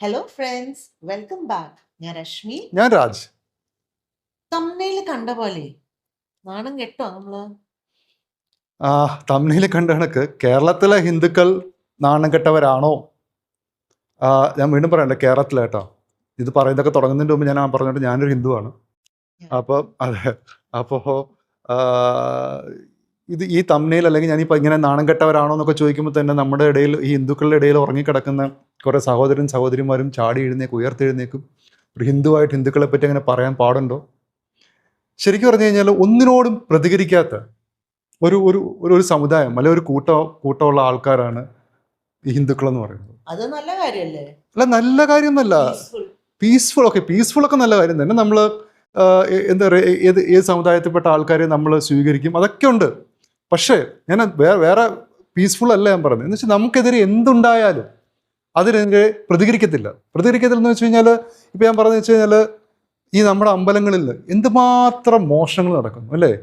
Hello friends welcome back ഞാൻ രശ്മി. ഞാൻ രാജ്. തമ്മനയിൽ കണ്ട പോലെ. നാണം കെട്ടോ നമ്മൾ? ആ തമ്മിൽ കണ്ട കണക്ക് കേരളത്തിലെ ഹിന്ദുക്കൾ നാണം കെട്ടവരാണോ? ഞാൻ വീണ്ടും പറയണ്ടേ കേരളത്തിലെ കേട്ടോ. ഇത് പറയുന്നതൊക്കെ തുടങ്ങുന്നതിന് മുമ്പ് ഞാൻ പറഞ്ഞിട്ട് ഞാനൊരു ഹിന്ദുവാണ്. അപ്പോൾ അതെ അപ്പോൾ ഇത് ഈ തമ്മിൽ അല്ലെങ്കിൽ ഞാനിപ്പോൾ ഇങ്ങനെ നാണം കെട്ടവരാണോ എന്നൊക്കെ ചോദിക്കുമ്പോൾ തന്നെ നമ്മുടെ ഇടയിൽ ഈ ഹിന്ദുക്കളുടെ ഇടയിൽ ഉറങ്ങിക്കിടക്കുന്ന കുറേ സഹോദരൻ സഹോദരിമാരും ചാടി എഴുന്നേക്കും ഉയർത്തെഴുന്നേക്കും. ഒരു ഹിന്ദുവായിട്ട് ഹിന്ദുക്കളെ പറ്റി അങ്ങനെ പറയാൻ പാടുണ്ടോ? ശരിക്കും പറഞ്ഞു കഴിഞ്ഞാൽ ഒന്നിനോടും പ്രതികരിക്കാത്ത ഒരു ഒരു ഒരു സമുദായം അല്ലെ ഒരു കൂട്ടം കൂട്ടമുള്ള ആൾക്കാരാണ് ഈ ഹിന്ദുക്കൾ എന്ന് പറയുന്നത്. അത് നല്ല കാര്യമല്ലേ അല്ല നല്ല Peaceful. പീസ്ഫുൾ ഓക്കെ പീസ്ഫുൾ ഒക്കെ നല്ല കാര്യം തന്നെ. നമ്മൾ എന്താ പറയുക ഏത് ഏത് സമുദായത്തിൽപ്പെട്ട ആൾക്കാരെ നമ്മൾ സ്വീകരിക്കും. അതൊക്കെ ഉണ്ട്. പക്ഷേ ഞാൻ വേറെ വേറെ പീസ്ഫുൾ അല്ല ഞാൻ പറഞ്ഞത്. എന്ന് വെച്ചാൽ നമുക്കെതിരെ എന്തുണ്ടായാലും അതിനെതിരെ പ്രതികരിക്കത്തില്ല. പ്രതികരിക്കത്തില്ല എന്ന് വെച്ച് കഴിഞ്ഞാൽ ഇപ്പം ഞാൻ പറഞ്ഞു വെച്ച് കഴിഞ്ഞാൽ ഈ നമ്മുടെ അമ്പലങ്ങളിൽ എന്തുമാത്രം മോഷണങ്ങൾ നടക്കുന്നു അല്ലേ?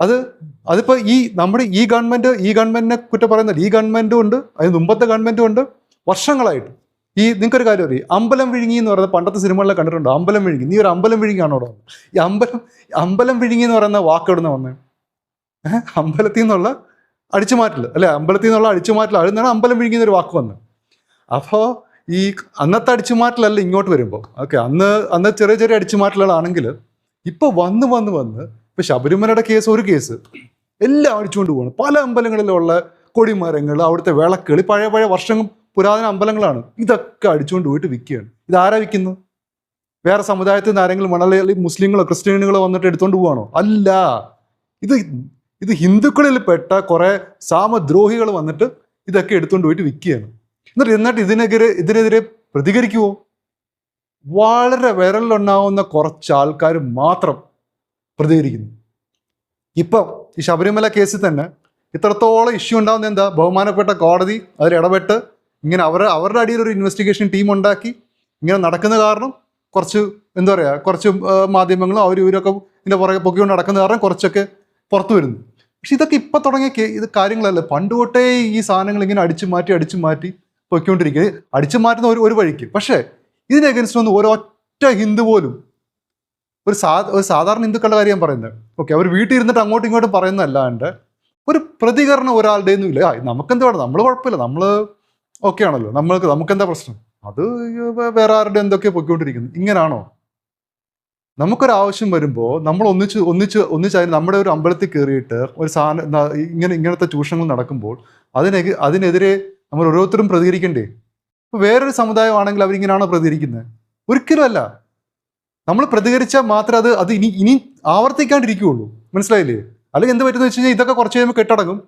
അത് അതിപ്പോൾ ഈ നമ്മുടെ ഈ ഗവൺമെന്റ് ഈ ഗവൺമെന്റിനെ കുറ്റം പറയുന്നില്ല. ഈ ഗവൺമെന്റും ഉണ്ട് അതിന് മുമ്പത്തെ ഗവൺമെന്റും ഉണ്ട്. വർഷങ്ങളായിട്ട് ഈ നിങ്ങൾക്കൊരു കാര്യം അറിയാം? അമ്പലം വിഴുങ്ങി എന്ന് പറയുന്നത് പണ്ടത്തെ സിനിമകളിലെ കണ്ടിട്ടുണ്ട്? അമ്പലം വിഴുങ്ങി. നീ ഒരു അമ്പലം വിഴുങ്ങിയാണോ അവിടെ വന്നത്? ഈ അമ്പലം അമ്പലം വിഴുങ്ങി എന്ന് പറയുന്ന വാക്ക് എവിടെ നിന്ന് വന്നേ? ഏഹ്? അമ്പലത്തിൽ നിന്നുള്ള അടിച്ചുമാറ്റൽ അല്ലെ? അമ്പലത്തിൽ നിന്നുള്ള അടിച്ചുമാറ്റൽ നിന്നാണ് അമ്പലം വിഴുങ്ങി എന്നൊരു വാക്ക് വന്നത് അപ്പോൾ ഈ അന്നത്തെ അടിച്ചുമാറ്റലല്ല ഇങ്ങോട്ട് വരുമ്പോൾ ഓക്കെ അന്ന് അന്ന് ചെറിയ ചെറിയ അടിച്ചുമാറ്റലുകളാണെങ്കിൽ ഇപ്പോൾ വന്ന് വന്ന് വന്ന് ഇപ്പൊ ശബരിമലയുടെ കേസ് ഒരു കേസ് എല്ലാം അടിച്ചുകൊണ്ട് പോകണം പല അമ്പലങ്ങളിലുള്ള കൊടിമരങ്ങൾ അവിടുത്തെ വിളക്കുകൾ പഴയ പഴയ വർഷം പുരാതന അമ്പലങ്ങളാണ്. ഇതൊക്കെ അടിച്ചുകൊണ്ട് പോയിട്ട് വിൽക്കുകയാണ്. ഇതാരാ വിൽക്കുന്നു വേറെ സമുദായത്തിൽ നിന്ന് ആരെങ്കിലും മണലി മുസ്ലിങ്ങളോ ക്രിസ്ത്യാനികളോ വന്നിട്ട് എടുത്തുകൊണ്ട് പോവാണോ? അല്ല. ഇത് ഇത് ഹിന്ദുക്കളിൽ പെട്ട കുറേ സാമദ്രോഹികൾ വന്നിട്ട് ഇതൊക്കെ എടുത്തുകൊണ്ട് പോയിട്ട് വിൽക്കുകയാണ്. എന്നിട്ട് എന്നിട്ട് ഇതിനെതിരെ ഇതിനെതിരെ പ്രതികരിക്കുവോ? വളരെ വിരലിലുണ്ടാവുന്ന കുറച്ച് ആൾക്കാർ മാത്രം പ്രതികരിക്കുന്നു. ഇപ്പം ഈ ശബരിമല കേസിൽ തന്നെ ഇത്രത്തോളം ഇഷ്യൂ ഉണ്ടാകുന്ന എന്താ? ബഹുമാനപ്പെട്ട കോടതി അതിൽ ഇടപെട്ട് ഇങ്ങനെ അവർ അവരുടെ അടിയിൽ ഒരു ഇൻവെസ്റ്റിഗേഷൻ ടീം ഉണ്ടാക്കി ഇങ്ങനെ നടക്കുന്ന കാരണം കുറച്ച് എന്താ പറയുക കുറച്ച് മാധ്യമങ്ങളും അവർ ഇവരൊക്കെ ഇതിന്റെ പുറകെ പൊക്കിക്കൊണ്ട് നടക്കുന്ന കാരണം കുറച്ചൊക്കെ പുറത്തു വരുന്നു. പക്ഷെ ഇതൊക്കെ ഇപ്പം തുടങ്ങിയ ഇത് കാര്യങ്ങളല്ല? പണ്ട് തൊട്ടേ ഈ സാധനങ്ങൾ ഇങ്ങനെ അടിച്ചു മാറ്റി അടിച്ചു മാറ്റി പൊയ്ക്കൊണ്ടിരിക്കുക അടിച്ചു മാറ്റുന്ന ഒരു ഒരു വഴിക്ക്. പക്ഷേ ഇതിന് അഗൻസ്റ്റ് ഒന്നും ഒരൊറ്റ ഹിന്ദു പോലും ഒരു സാ ഒരു സാധാരണ ഹിന്ദുക്കളുടെ കാര്യം പറയുന്നത്. ഓക്കെ അവർ വീട്ടിൽ ഇരുന്നിട്ട് അങ്ങോട്ടും ഇങ്ങോട്ടും പറയുന്നതല്ലാണ്ട് ഒരു പ്രതികരണം ഒരാളുടെ ഒന്നും ഇല്ല നമുക്കെന്ത് വേണം? നമ്മൾ കുഴപ്പമില്ല. നമ്മൾ ഓക്കെ ആണല്ലോ. നമ്മൾക്ക് നമുക്കെന്താ പ്രശ്നം? അത് വേറെ ആരുടെ എന്തൊക്കെ പൊയ്ക്കൊണ്ടിരിക്കുന്നു. ഇങ്ങനാണോ? നമുക്കൊരു ആവശ്യം വരുമ്പോൾ നമ്മൾ ഒന്നിച്ച് ഒന്നിച്ച് ഒന്നിച്ച് നമ്മുടെ ഒരു അമ്പലത്തിൽ കയറിയിട്ട് ഒരു സാധനം ഇങ്ങനെ ഇങ്ങനത്തെ ചൂഷണങ്ങൾ നടക്കുമ്പോൾ അതിനെ അതിനെതിരെ നമ്മൾ ഓരോരുത്തരും പ്രതികരിക്കണ്ടേ? ഇപ്പോൾ വേറൊരു സമുദായമാണെങ്കിൽ അവരിങ്ങനെയാണോ പ്രതികരിക്കുന്നത്? ഒരിക്കലും അല്ല. നമ്മൾ പ്രതികരിച്ചാൽ മാത്രമേ അത് അത് ഇനി ഇനി ആവർത്തിക്കാണ്ടിരിക്കുകയുള്ളൂ മനസ്സിലായില്ലേ? അല്ലെങ്കിൽ എന്ത് പറ്റുന്ന വെച്ച് കഴിഞ്ഞാൽ ഇതൊക്കെ കുറച്ച് കഴിയുമ്പോൾ കെട്ടടങ്ങും.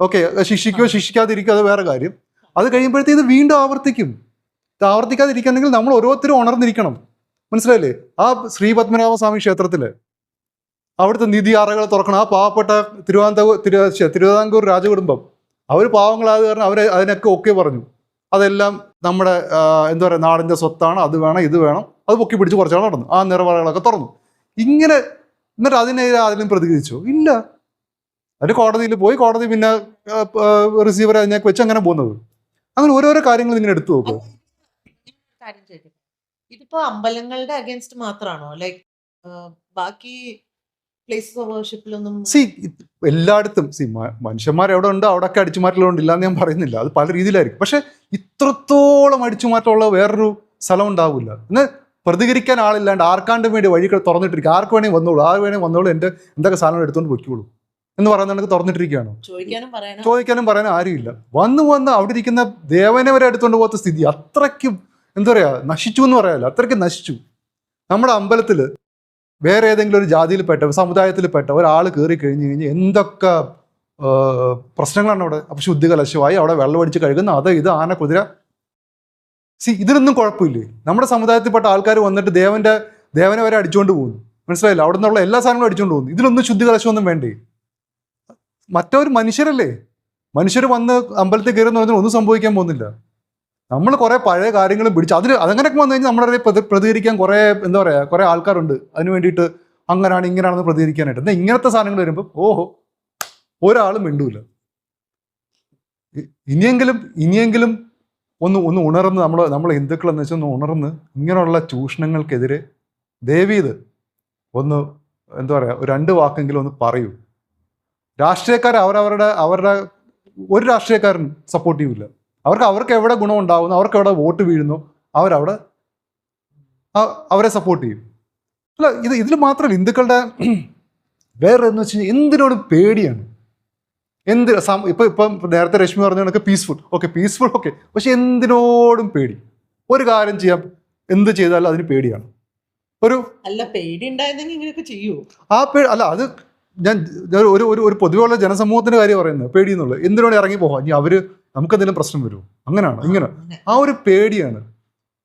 ഓക്കെ ശിക്ഷിക്കുകയോ ശിക്ഷിക്കാതിരിക്കുക അത് വേറെ കാര്യം. അത് കഴിയുമ്പോഴത്തേക്ക് ഇത് വീണ്ടും ആവർത്തിക്കും. ഇത് ആവർത്തിക്കാതിരിക്കുകയാണെങ്കിൽ നമ്മൾ ഓരോരുത്തരും ഉണർന്നിരിക്കണം. മനസ്സിലായില്ലേ? ആ ശ്രീ പത്മനാഭസ്വാമി ക്ഷേത്രത്തിൽ അവിടുത്തെ നിധി അറകൾ തുറക്കണം. ആ പാവപ്പെട്ട തിരുവനന്തപുരം തിരുവിതാംകൂർ രാജകുടുംബം. അവർ പാവങ്ങളായത് കാരണം അവർ അതിനൊക്കെ ഒക്കെ പറഞ്ഞു. അതെല്ലാം നമ്മുടെ എന്താ പറയുക നാടിന്റെ സ്വത്താണ് അത് വേണം ഇത് വേണം അത് പൊക്കി പിടിച്ച് കുറച്ചാൾ നടന്നു. ആ നിറവറകളൊക്കെ തുറന്നു. ഇങ്ങനെ എന്നിട്ട് അതിനെതിരെ അതിലും പ്രതികരിച്ചു? ഇല്ല. അതിന് കോടതിയിൽ പോയി കോടതി പിന്നെ റിസീവർ അതിനൊക്കെ വെച്ച് അങ്ങനെ പോകുന്നത് അങ്ങനെ ഓരോരോ കാര്യങ്ങൾ ഇങ്ങനെ എടുത്തു ചോദിക്കട്ടെ? ഇതിപ്പോ അമ്പലങ്ങളുടെ അഗേൻസ്റ്റ് മാത്രമാണോ ലൈക്ക് ബാക്കി സി എല്ലായിടത്തും. സി മനുഷ്യന്മാർ എവിടെ ഉണ്ട് അവിടെയൊക്കെ അടിച്ചുമാറ്റലുണ്ട് ഇല്ലാന്ന് ഞാൻ പറയുന്നില്ല. അത് പല രീതിയിലായിരിക്കും. പക്ഷെ ഇത്രത്തോളം അടിച്ചുമാറ്റമുള്ള വേറൊരു സ്ഥലം ഉണ്ടാവില്ല എന്ന് പ്രതികരിക്കാൻ ആളില്ലാണ്ട് ആർക്കാണ്ടും വേണ്ടി വഴി തുറന്നിട്ടിരിക്കുക ആർക്ക് വേണമെങ്കിൽ വന്നോളൂ. ആർ വേണമെങ്കിൽ വന്നോളൂ. എന്റെ എന്തൊക്കെ സാധനം എടുത്തുകൊണ്ട് പൊയ്ക്കോളൂ. എന്ന് പറയുന്നത് തുറന്നിട്ടിരിക്കുകയാണ്? ചോദിക്കാനും പറയാനും? ആരുമില്ല. വന്ന് വന്ന് അവിടെ ഇരിക്കുന്ന ദേവനെ വരെ എടുത്തുകൊണ്ട് പോകാത്ത സ്ഥിതി അത്രയ്ക്കും എന്താ പറയാ നശിച്ചു എന്ന് പറയാമല്ലോ അത്രയ്ക്കും നശിച്ചു. നമ്മുടെ അമ്പലത്തിൽ വേറെ ഏതെങ്കിലും ഒരു ജാതിയിൽപ്പെട്ട സമുദായത്തിൽപ്പെട്ട ഒരാൾ കയറി കഴിഞ്ഞ് കഴിഞ്ഞ് എന്തൊക്കെ പ്രശ്നങ്ങളാണ് അവിടെ? അപ്പം ശുദ്ധി കലശമായി അവിടെ വെള്ളം അടിച്ച് കഴുകുന്ന അത് ഇത് ആന കുതിര. സി ഇതിനൊന്നും കുഴപ്പമില്ലേ? നമ്മുടെ സമുദായത്തിൽപ്പെട്ട ആൾക്കാർ വന്നിട്ട് ദേവന്റെ ദേവനെ വരെ അടിച്ചുകൊണ്ട് പോകുന്നു. മനസ്സിലായില്ല? അവിടെ നിന്നുള്ള എല്ലാ സാധനങ്ങളും അടിച്ചുകൊണ്ട് പോകുന്നു. ഇതിലൊന്നും ശുദ്ധി കലശമൊന്നും വേണ്ടേ? മറ്റൊരു മനുഷ്യരല്ലേ? മനുഷ്യർ വന്ന് അമ്പലത്തിൽ കയറുന്ന ഒന്നും സംഭവിക്കാൻ പോകുന്നില്ല. നമ്മൾ കുറേ പഴയ കാര്യങ്ങളും പിടിച്ച് അതിന് അതങ്ങനെയൊക്കെ വന്നു കഴിഞ്ഞാൽ പ്രതി- പ്രതികരിക്കാൻ കുറേ എന്താ പറയാ കുറെ ആൾക്കാരുണ്ട്. അതിന് വേണ്ടിയിട്ട് അങ്ങനെയാണ് ഇങ്ങനെയാണെന്ന് പ്രതികരിക്കാനായിട്ട്. എന്നാൽ ഇങ്ങനത്തെ സാധനങ്ങൾ വരുമ്പോൾ ഓഹോ ഒരാളും മിണ്ടൂല. ഇനിയെങ്കിലും ഇനിയെങ്കിലും ഒന്ന് ഒന്ന് ഉണർന്ന് നമ്മൾ നമ്മൾ ഹിന്ദുക്കൾ എന്ന് വെച്ചാൽ ഒന്ന് ഉണർന്ന് ഇങ്ങനെയുള്ള ചൂഷണങ്ങൾക്കെതിരെ ദേവീത് ഒന്ന് എന്താ പറയുക രണ്ട് വാക്കെങ്കിലും ഒന്ന് പറയൂ. രാഷ്ട്രീയക്കാർ അവരവരുടെ അവരുടെ ഒരു രാഷ്ട്രീയക്കാരൻ സപ്പോർട്ട് ചെയ്യില്ല അവർക്ക് അവർക്ക് എവിടെ ഗുണം ഉണ്ടാകുന്നു അവർക്ക് എവിടെ വോട്ട് വീഴുന്നു അവരവിടെ അവരെ സപ്പോർട്ട് ചെയ്യും. അല്ല ഇത് ഇതിൽ മാത്രമല്ല ഹിന്ദുക്കളുടെ വേറെ എന്ന് വെച്ച് കഴിഞ്ഞാൽ എന്തിനോടും പേടിയാണ്. എന്ത് ഇപ്പം ഇപ്പൊ നേരത്തെ രശ്മി പറഞ്ഞ കണക്ക് പീസ്ഫുൾ ഓക്കെ പീസ്ഫുൾ ഓക്കെ പക്ഷെ എന്തിനോടും പേടി. ഒരു കാര്യം ചെയ്യാം എന്ത് ചെയ്താലും അതിന് പേടിയാണ്. ഒരു അല്ല പേടി ഉണ്ടായിരുന്നെങ്കിൽ ഇങ്ങനെയൊക്കെ ചെയ്യൂ. ആ പേടി അല്ല അത് ഞാൻ ഒരു ഒരു ഒരു പൊതുവെയുള്ള ജനസമൂഹത്തിന്റെ കാര്യം പറയുന്നത് പേടി എന്നുള്ളത് എന്തിനോട് ഇറങ്ങി പോകാം ഇനി അവർ നമുക്കെന്തെങ്കിലും പ്രശ്നം വരുമോ? അങ്ങനെയാണ് ഇങ്ങനെ. ആ ഒരു പേടിയാണ്.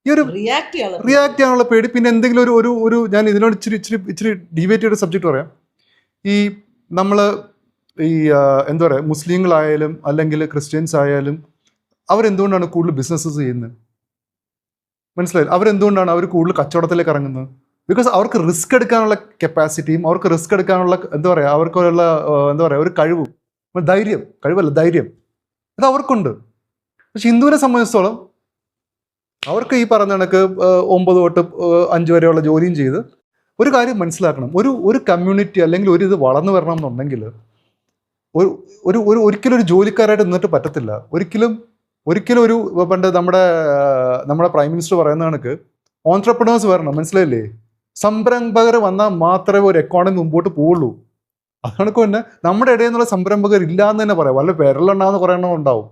ഈ ഒരു റിയാക്ട് റിയാക്ട് ചെയ്യാനുള്ള പേടി പിന്നെ എന്തെങ്കിലും ഒരു ഒരു ഒരു ഞാൻ ഇതിനോട് ഇച്ചിരി ഇച്ചിരി ഇച്ചിരി ഡിബേറ്റ് ചെയ്ത സബ്ജക്റ്റ് പറയാം. ഈ നമ്മൾ ഈ എന്താ പറയുക മുസ്ലിങ്ങളായാലും അല്ലെങ്കിൽ ക്രിസ്ത്യൻസ് ആയാലും അവരെന്തുകൊണ്ടാണ് കൂടുതൽ ബിസിനസ്സസ് ചെയ്യുന്നത്? മനസ്സിലായി അവരെന്തുകൊണ്ടാണ് അവർ കൂടുതൽ കച്ചവടത്തിലേക്ക് ഇറങ്ങുന്നത്? ബിക്കോസ് അവർക്ക് റിസ്ക് എടുക്കാനുള്ള കപ്പാസിറ്റിയും അവർക്ക് റിസ്ക് എടുക്കാനുള്ള എന്താ പറയുക അവർക്കുള്ള എന്താ പറയുക ഒരു കഴിവും. ധൈര്യം കഴിവല്ല ധൈര്യം. അത് അവർക്കുണ്ട്. പക്ഷെ ഹിന്ദുവിനെ സംബന്ധിച്ചിടത്തോളം അവർക്ക് ഈ പറഞ്ഞ കണക്ക് ഒമ്പത് തൊട്ട് അഞ്ച് വരെയുള്ള ജോലിയും ചെയ്ത് ഒരു കാര്യം മനസ്സിലാക്കണം. ഒരു ഒരു കമ്മ്യൂണിറ്റി അല്ലെങ്കിൽ ഒരു ഇത് വളർന്നു വരണം എന്നുണ്ടെങ്കിൽ ഒരു ഒരു ഒരു ഒരിക്കലും ഒരു ജോലിക്കാരായിട്ട് നിന്നിട്ട് പറ്റത്തില്ല. ഒരിക്കലും ഒരിക്കലും ഒരു പണ്ട് നമ്മുടെ നമ്മുടെ പ്രൈം മിനിസ്റ്റർ പറയുന്ന കണക്ക് ഓൺട്രപ്രണേഴ്സ് വരണം. മനസ്സിലായില്ലേ? സംരംഭകർ വന്നാൽ മാത്രമേ ഒരു എക്കോണമി മുമ്പോട്ട് പോവുള്ളൂ. അതാണ് തന്നെ നമ്മുടെ ഇടയിൽ നിന്നുള്ള സംരംഭകർ ഇല്ല എന്ന് തന്നെ പറയാം. വല്ല പേരലുണ്ടാകുന്ന കുറേ എണ്ണം ഉണ്ടാവും.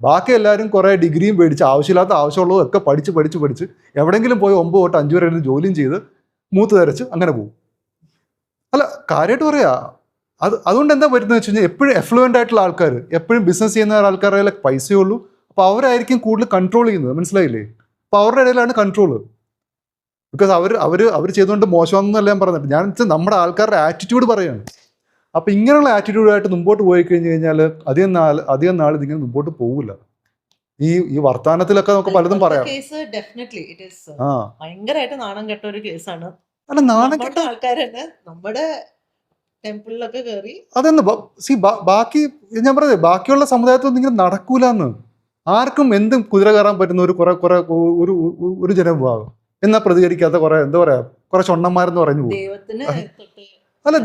ബാക്കി എല്ലാവരും കുറേ ഡിഗ്രിയും പേടിച്ച് ആവശ്യമില്ലാത്ത ആവശ്യമുള്ളതും ഒക്കെ പഠിച്ച് പഠിച്ച് പഠിച്ച് എവിടെയെങ്കിലും പോയി ഒമ്പത് തൊട്ട് അഞ്ച് വരെ ജോലിയും ചെയ്ത് മൂത്ത് തരച്ച് അങ്ങനെ പോകും. അല്ല കാര്യമായിട്ട് പറയാ അത് അതുകൊണ്ട് എന്താ വരുന്നത് വെച്ച് കഴിഞ്ഞാൽ എപ്പോഴും എഫ്ലുവന്റ് ആയിട്ടുള്ള ആൾക്കാർ എപ്പോഴും ബിസിനസ് ചെയ്യുന്ന ആൾക്കാരുടെ പൈസയേ ഉള്ളൂ. അപ്പോൾ അവരായിരിക്കും കൂടുതൽ കൺട്രോൾ ചെയ്യുന്നത്. മനസ്സിലായില്ലേ? അപ്പോൾ അവരുടെ ഇടയിലാണ് കൺട്രോൾ ബിക്കോസ് അവർ അവർ അവർ ചെയ്തുകൊണ്ട് മോശമാണെന്നല്ല ഞാൻ പറഞ്ഞിട്ട് ഞാൻ നമ്മുടെ ആൾക്കാരുടെ ആറ്റിറ്റ്യൂഡ് പറയാണ്. അപ്പോൾ ഇങ്ങനെയുള്ള ആറ്റിറ്റ്യൂഡായിട്ട് മുമ്പോട്ട് പോയി കഴിഞ്ഞ് കഴിഞ്ഞാൽ അധികം നാൾ അധികം നാൾ ഇതിങ്ങനെ മുമ്പോട്ട് പോകില്ല ഈ ഈ വർത്തമാനത്തിലൊക്കെ നമുക്ക് പലതും പറയാം. കേസ് ഡെഫിനറ്റ്ലി ഇറ്റ് ഈസ് ഭയങ്കരമായിട്ട് നാണം കെട്ട ഒരു കേസാണ് അല്ല നാണം കെട്ട ആൾക്കാർ തന്നെ നമ്മുടെ ടെമ്പിളിലൊക്കെ കയറി അതെന്ന് സി ബാക്കി ഞാൻ പറഞ്ഞത് ബാക്കിയുള്ള സമുദായത്തിൽ ഇങ്ങനെ നടക്കൂലെന്ന്. ആർക്കും എന്തും കുതിര കയറാൻ പറ്റുന്ന ഒരു കുറെ കുറെ ഒരു ഒരു- ജനവിഭാഗം. എന്നാ പ്രതികരിക്കാത്ത കുറെ എന്താ പറയാ കുറെ ചൊണ്ണന്മാരെന്ന് പറഞ്ഞു പോകും. ദൈവത്തിന് അല്ല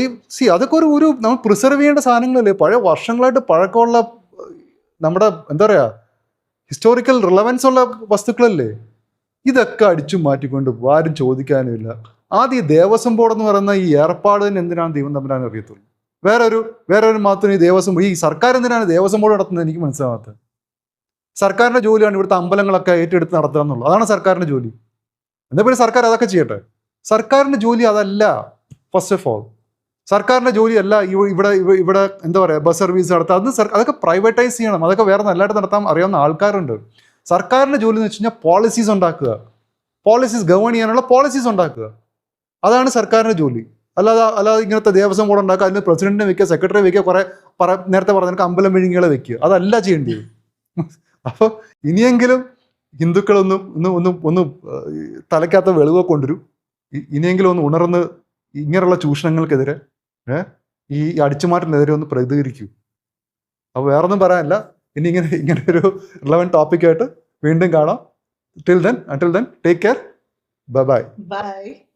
ഈ സി അതൊക്കെ ഒരു ഒരു നമ്മൾ പ്രിസർവ് ചെയ്യേണ്ട സാധനങ്ങളല്ലേ? പഴയ വർഷങ്ങളായിട്ട് പഴക്കമുള്ള നമ്മുടെ എന്താ പറയുക ഹിസ്റ്റോറിക്കൽ റിലവൻസ് ഉള്ള വസ്തുക്കളല്ലേ? ഇതൊക്കെ അടിച്ചു മാറ്റിക്കൊണ്ട് ആരും ചോദിക്കാനുമില്ല. ആദ്യം ഈ ദേവസ്വം ബോർഡ് എന്ന് പറയുന്ന ഈ ഏർപ്പാട് തന്നെ എന്തിനാണ് ദൈവം തമ്മിലാണ് അറിയത്തുള്ളൂ. വേറെ ഒരു വേറെ ഒരു മാത്രം ഈ ദേവസ്വം ഈ സർക്കാർ എന്തിനാണ് ദേവസ്വം ബോർഡ് നടത്തുന്നത് എനിക്ക് മനസ്സിലാവാത്തത്. സർക്കാരിന്റെ ജോലിയാണ് ഇവിടുത്തെ അമ്പലങ്ങളൊക്കെ ഏറ്റെടുത്ത് നടത്തുക എന്നുള്ളത്. അതാണ് സർക്കാരിന്റെ ജോലി. എന്നാൽ പിന്നെ സർക്കാർ അതൊക്കെ ചെയ്യട്ടെ? സർക്കാരിന്റെ ജോലി അതല്ല. ഫസ്റ്റ് ഓഫ് ഓൾ സർക്കാരിന്റെ ജോലിയല്ല ഇവിടെ ഇവിടെ എന്താ പറയുക ബസ് സർവീസ് നടത്താം. അത് അതൊക്കെ പ്രൈവറ്റൈസ് ചെയ്യണം. അതൊക്കെ വേറെ നല്ലതായിട്ട് നടത്താൻ അറിയാവുന്ന ആൾക്കാരുണ്ട്. സർക്കാരിന്റെ ജോലി എന്ന് വെച്ച് കഴിഞ്ഞാൽ പോളിസീസ് ഉണ്ടാക്കുക. പോളിസീസ് ഗവേൺ ചെയ്യാനുള്ള പോളിസീസ് ഉണ്ടാക്കുക. അതാണ് സർക്കാരിന്റെ ജോലി. അല്ലാതെ അല്ലാതെ ഇങ്ങനത്തെ ദേവസ്വം ബോർഡ് ഉണ്ടാക്കുക അതിന് പ്രസിഡന്റിനെ വെക്കുക സെക്രട്ടറി വെക്കുക കുറെ പറ നേരത്തെ പറഞ്ഞ അമ്പലം വിഴുങ്ങികളെ വെക്കുക. അതല്ല ചെയ്യേണ്ടത്. അപ്പോൾ ഇനിയെങ്കിലും ഹിന്ദുക്കളൊന്നും ഒന്ന് ഒന്ന് ഒന്ന് തലയ്ക്കാത്ത വെളിവൊക്കെ വെളിവ് കൊണ്ടുവരും ഇനിയെങ്കിലും ഒന്ന് ഉണർന്ന് ഇങ്ങനെയുള്ള ചൂഷണങ്ങൾക്കെതിരെ ഈ അടിച്ചുമാറ്റിനെതിരെ ഒന്ന് പ്രതികരിക്കൂ. അപ്പോൾ വേറൊന്നും പറയാനില്ല. ഇനി ഇങ്ങനെ ഇങ്ങനെ ഒരു റിലവൻ ടോപ്പിക്കായിട്ട് വീണ്ടും കാണാം. Till then until then take care bye bye bye